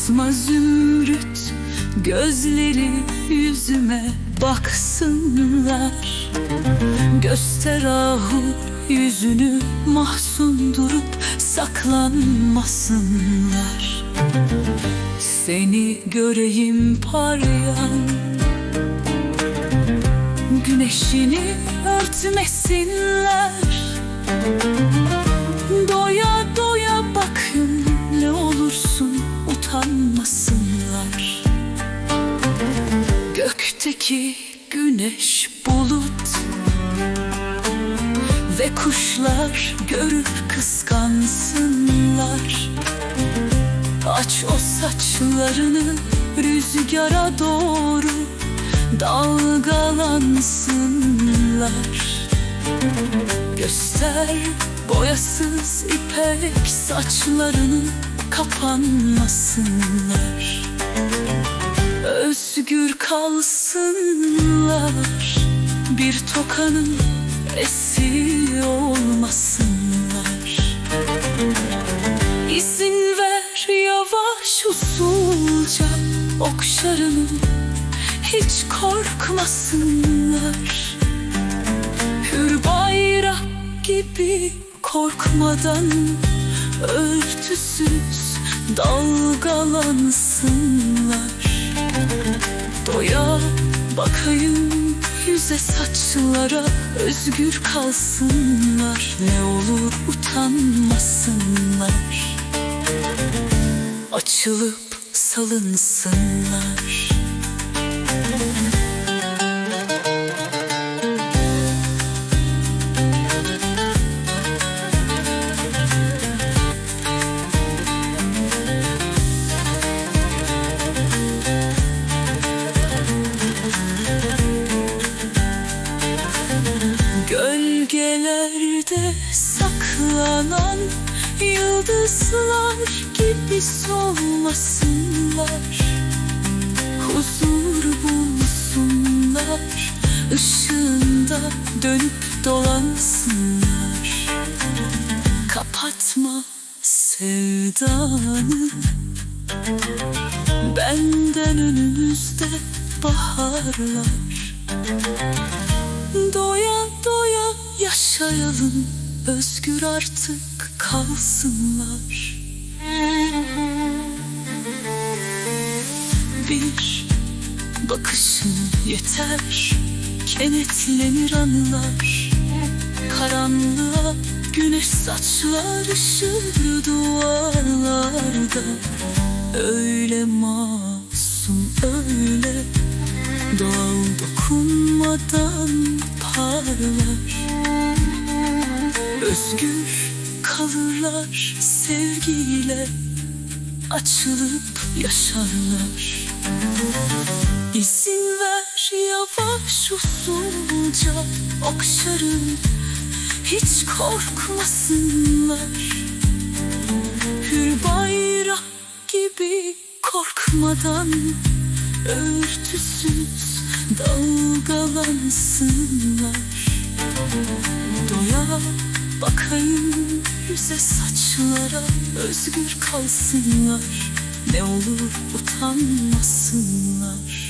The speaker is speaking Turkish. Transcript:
Uzatma zümrüt gözleri yüzüme baksınlar. Göster ahu yüzünü mahzun durup saklanmasınlar. Seni göreyim parlayan Güneşini örtmesinler. Gökteki güneş bulut Ve kuşlar görüp kıskansınlar. Aç o saçlarını rüzgara doğru Dalgalansınlar. Göster boyasız ipek saçlarını kapanmasınlar Özgür kalsınlar. Bir tokanın esiri olmasınlar. İzin ver yavaş usulca okşarını Hiç korkmasınlar. Hür bayrak gibi korkmadan Örtüsüz dalgalansınlar Doya bakayım yüze saçlara Özgür kalsınlar. Ne olur utanmasınlar. Açılıp salınsınlar Gölgelerde saklanan yıldızlar gibi solmasınlar. Huzur bulsunlar ışığında dönüp dolansınlar. Kapatma sevdanı. Benden önümüzde baharlar. Doya doya yaşayalım Özgür artık kalsınlar. Bir bakışın yeter Kenetlenir anılar Karanlığa güneş saçlar ışır duvarlarda. Öyle masum öyle Doğal dokunmadan parlar Özgür kalırlar sevgiyle Açılıp yaşarlar. İzin ver yavaş usulca okşarım Hiç korkmasınlar. Hür bayrak gibi korkmadan Örtüsüz dalgalansınlar. Doya bakayım yüze saçlara Özgür kalsınlar. Ne olur utanmasınlar